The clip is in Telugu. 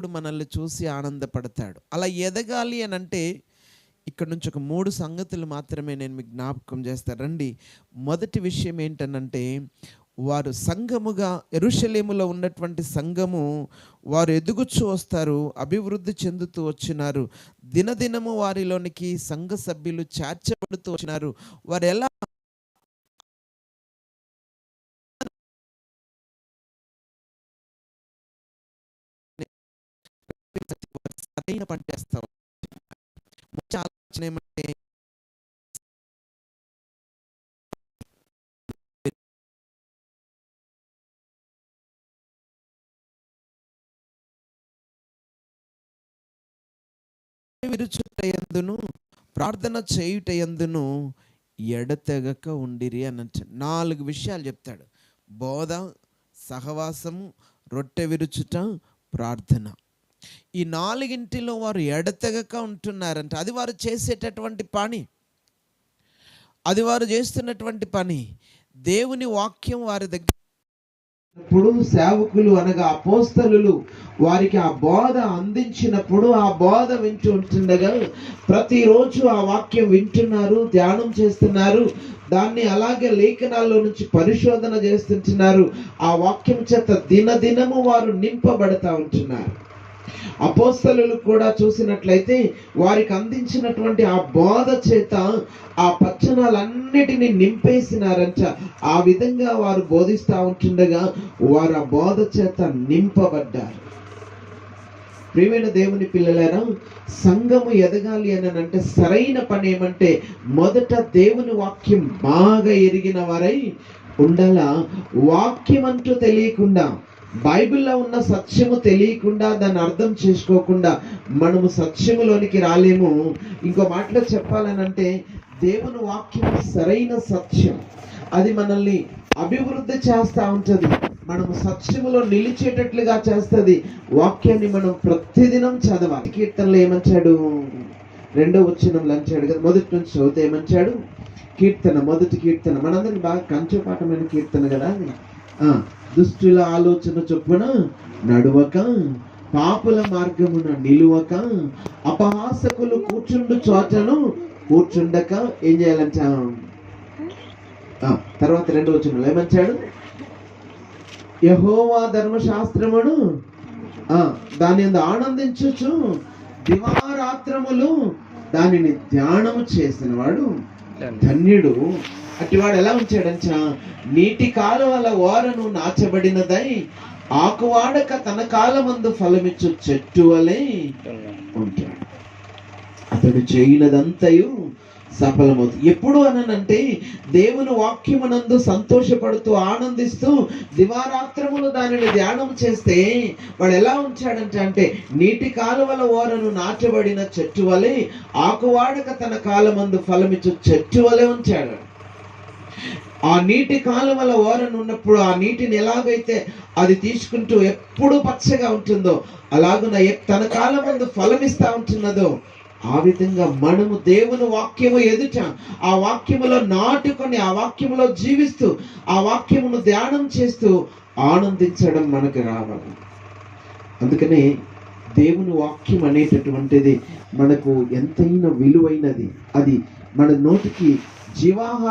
దేవుడు మనల్ని చూసి ఆనందపడతాడు. అలా ఎదగాలి అని అంటే ఇక్కడ నుంచి ఒక మూడు సంగతులు మాత్రమే నేను మీకు జ్ఞాపకం చేస్తాను. రండి మొదటి విషయం ఏంటనంటే వారు సంఘముగా ఎరుషలేములో ఉన్నటువంటి సంఘము వారు ఎదుగుచూ వస్తారు అభివృద్ధి చెందుతూ వచ్చినారు దినదినము వారిలోనికి సంఘ సభ్యులు చేర్చబడుతూ వచ్చినారు వారు ఎలా సరైన పంటేస్తాం ముఖ్య ఆలోచన ఏమంటే విరుచుటయందును ప్రార్థన చేయుటయందును ఎడతెగక ఉండిరి అని నాలుగు విషయాలు చెప్తాడు. బోధ సహవాసము రొట్టె విరుచుట ప్రార్థన. ఈ నాలుగింటిలో వారు ఎడతెగక ఉంటున్నారంట. అది వారు చేసేటటువంటి పని. అది వారు చేస్తున్నటువంటి పని. దేవుని వాక్యం వారి దగ్గర ఇప్పుడు సేవకులు అనగా అపోస్తలు వారికి ఆ బోధ అందించినప్పుడు ఆ బోధ వింటూ ప్రతిరోజు ఆ వాక్యం వింటున్నారు ధ్యానం చేస్తున్నారు. దాన్ని అలాగే లేఖనాల్లో నుంచి పరిశోధన చేస్తుంటున్నారు. ఆ వాక్యం చేత దినదినము వారు నింపబడతా ఉంటున్నారు. అపోస్తలు కూడా చూసినట్లయితే వారికి అందించినటువంటి ఆ బోధ చేత ఆ పచ్చనాలన్నిటినీ నింపేసినారంట. ఆ విధంగా వారు బోధిస్తూ ఉంటుండగా వారు ఆ బోధ చేత నింపబడ్డారు. ప్రియమైన దేవుని పిల్లలారా సంఘము ఎదగాలి అని అంటే సరైన పని ఏమంటే మొదట దేవుని వాక్యం బాగా ఎరిగిన వారై ఉండాలా? వాక్యం అంటూ తెలియకుండా బైబిల్లో ఉన్న సత్యము తెలియకుండా దాన్ని అర్థం చేసుకోకుండా మనము సత్యములోనికి రాలేము. ఇంకో మాటలో చెప్పాలనంటే దేవుని వాక్యం సరైన సత్యం. అది మనల్ని అభివృద్ధి చేస్తూ ఉంటుంది. మనము సత్యములో నిలిచేటట్లుగా చేస్తుంది. వాక్యాన్ని మనం ప్రతిదినం చదవాలి. కీర్తనలో ఏమంచాడు? రెండో వచ్చినంలో అంచాడు కదా మొదటి నుంచి చదివితే ఏమంచాడు? కీర్తన మొదటి కీర్తన. మనందరికి బాగా కంచుపాఠమైన కీర్తన కదా అది. దుష్టుల ఆలోచన చొప్పున నడువక పాపుల మార్గమున నిలువక అపహాసకులు కూర్చుండు చోటను కూర్చుండక ఏం చేయాలంట ఆ, తర్వాత రెండో వచ్చిన ఏమంచాడు యహోవా ధర్మశాస్త్రమును ఆ, దాని యందు ఆనందించుచు దివారాత్రములు దానిని ధ్యానము చేసిన వాడు ధన్యుడు. అటువాడు ఎలా ఉంచాడంచ నీటి కాలువల ఓరను నాచబడినదై ఆకువాడక తన కాలమందు ఫలమిచ్చు చెట్టు వలె ఉంటాడు. అతడు చేయనదంతయు సఫలమవుతుంది ఎప్పుడు అనంటే దేవుని వాక్యమునందు సంతోషపడుతూ ఆనందిస్తూ దివారాత్రములు దానిని ధ్యానం చేస్తే వాడు ఎలా ఉంచాడంటే అంటే నీటి కాలువల ఓరను నాచబడిన చెట్టు వలె ఆకువాడక తన కాలమందు ఫలమిచ్చు చెట్టు వలె ఉంచాడు. ఆ నీటి కాలువల ఓరను ఉన్నప్పుడు ఆ నీటిని ఎలాగైతే అది తీసుకుంటూ ఎప్పుడు పచ్చగా ఉంటుందో అలాగున తన కాలం ముందు ఉంటున్నదో ఆ విధంగా మనము దేవుని వాక్యము ఎదుట ఆ వాక్యములో నాటుకొని ఆ వాక్యములో జీవిస్తూ ఆ వాక్యమును ధ్యానం చేస్తూ ఆనందించడం మనకు రావాలి. అందుకనే దేవుని వాక్యం అనేటటువంటిది మనకు ఎంతైనా విలువైనది. అది మన నోటికి జీవాహార